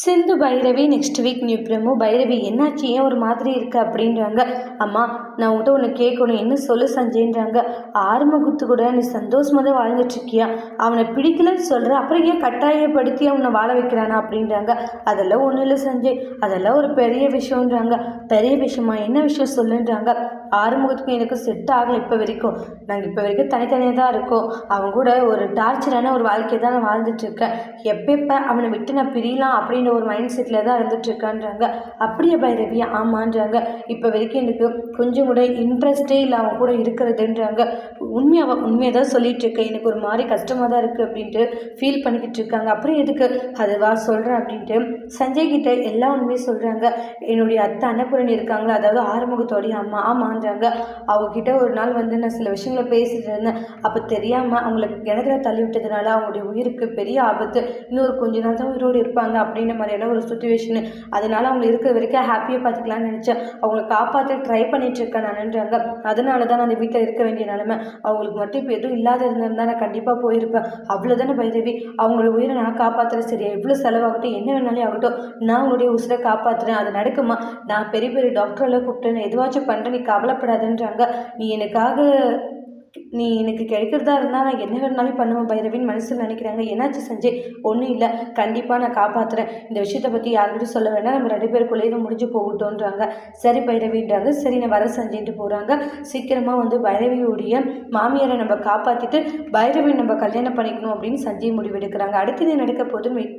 Sindhu Bhairavi next week new promo. Bhairavi என்னாச்சு? ஏன் ஒரு மாதிரி இருக்கு அப்படின்றாங்க. அம்மா நான் உங்கள்கிட்ட ஒன்று கேட்கணும் என்ன சொல்லு சஞ்சய்ன்றாங்க. ஆறுமுகத்து கூட நீ சந்தோஷமாக தான் வாழ்ந்துட்டு இருக்கியா அவனை பிடிக்கலன்னு சொல்கிற அப்புறம் ஏன் கட்டாயப்படுத்தி அவனை வாழ வைக்கிறானா அப்படின்றாங்க. அதெல்லாம் ஒன்றும் இல்லை சஞ்சய். அதெல்லாம் ஒரு பெரிய விஷயம்ன்றாங்க. பெரிய விஷயமா? என்ன விஷயம் சொல்லுன்றாங்க. ஆறுமுகத்துக்கும் எனக்கு செட் ஆகலை இப்போ வரைக்கும். நாங்கள் இப்போ வரைக்கும் தனித்தனியாக தான் இருக்கோம். அவன் கூட ஒரு டார்ச்சரான ஒரு வாழ்க்கையை தான் நான் வாழ்ந்துட்டுருக்கேன். எப்பப்போ அவனை விட்டு நான் பிரியலாம் அப்படின்ற ஒரு மைண்ட் செட்டில் தான் இருந்துட்டுருக்கான்றாங்க. அப்படியே பைரவி ஆமான்றாங்க. இப்போ வரைக்கும் எனக்கு கொஞ்சம் கூட இன்ட்ரெஸ்டே இல்லை அவன் கூட இருக்கிறதுன்றாங்க. உண்மையாக உண்மையை தான் சொல்லிகிட்ருக்கேன் எனக்கு ஒரு மாதிரி கஷ்டமாக தான் இருக்குது அப்படின்ட்டு ஃபீல் பண்ணிக்கிட்டு இருக்காங்க அப்புறம் எதுக்கு அதுவா சொல்கிறேன் அப்படின்ட்டு சஞ்சய் கிட்ட எல்லா உண்மையும் சொல்கிறாங்க என்னுடைய அத்தை அன்னபூரணி இருக்காங்களா? அதாவது ஆறுமுகத்தோடைய அம்மா. ஆமான்றாங்க. அவங்கக்கிட்ட ஒரு நாள் வந்து நான் சில விஷயங்களை பேசிட்டு இருந்தேன். அப்போ தெரியாமல் அவங்களுக்கு கிணத்துல தள்ளி விட்டதுனால அவங்களுடைய உயிருக்கு பெரிய ஆபத்து. இன்னொரு கொஞ்ச நாள் தான் உயிரோடு இருப்பாங்க அப்படின்னு மாதிரியான ஒரு சுச்சுவேஷனு அதனால அவங்க இருக்கிற வரைக்கும் ஹாப்பியாக பார்த்துக்கலாம்னு நினச்சேன். அவங்கள காப்பாற்ற ட்ரை பண்ணிட்டு இருக்கேன் நானுன்றாங்க. அதனால தான் நான் அந்த வீட்டில் இருக்க வேண்டிய நிலமை. அவங்களுக்கு மட்டும் இப்போ எதுவும் இல்லாத இருந்திருந்தா நான் கண்டிப்பாக போயிருப்பேன். அவ்வளோதானே பைரவி அவங்களோட உயிரை நான் காப்பாற்றுறேன் சரி எவ்வளோ செலவாகட்டும் என்ன வேணாலும் ஆகட்டும். நான் உங்களுடைய உசுரை காப்பாற்றுறேன் அது நடக்குமா? நான் பெரிய பெரிய டாக்டரெல்லாம் கூப்பிட்டேன். எதுவாச்சும் பண்ணுறேன் நீ கவலைப்படாதுன்றாங்க. நீ எனக்காக நீ எனக்கு கிடைக்கிறதா இருந்தால் நான் என்ன வேணாலும் பண்ணுவேன் பைரவின்னு மனசில் நினைக்கிறாங்க. என்னாச்சு சஞ்சய்? ஒன்றும் இல்லை. கண்டிப்பாக நான் காப்பாற்றுறேன் இந்த விஷயத்தை பற்றி யாருக்கிட்டும் சொல்ல வேண்டாம் நம்ம ரெண்டு பேருக்குள்ளேயே முடிஞ்சு போகட்டோன்றாங்க சரி பைரவின்றாங்க. சரி நான் வர சஞ்சய்ன்ட்டு போகிறாங்க சீக்கிரமாக வந்து பைரவியுடைய மாமியாரை நம்ம காப்பாற்றிட்டு பைரவி நம்ம கல்யாணம் பண்ணிக்கணும் அப்படின்னு சஞ்சய் முடிவெடுக்கிறாங்க. அடுத்தது நடக்க போதுன்னு வெயிட்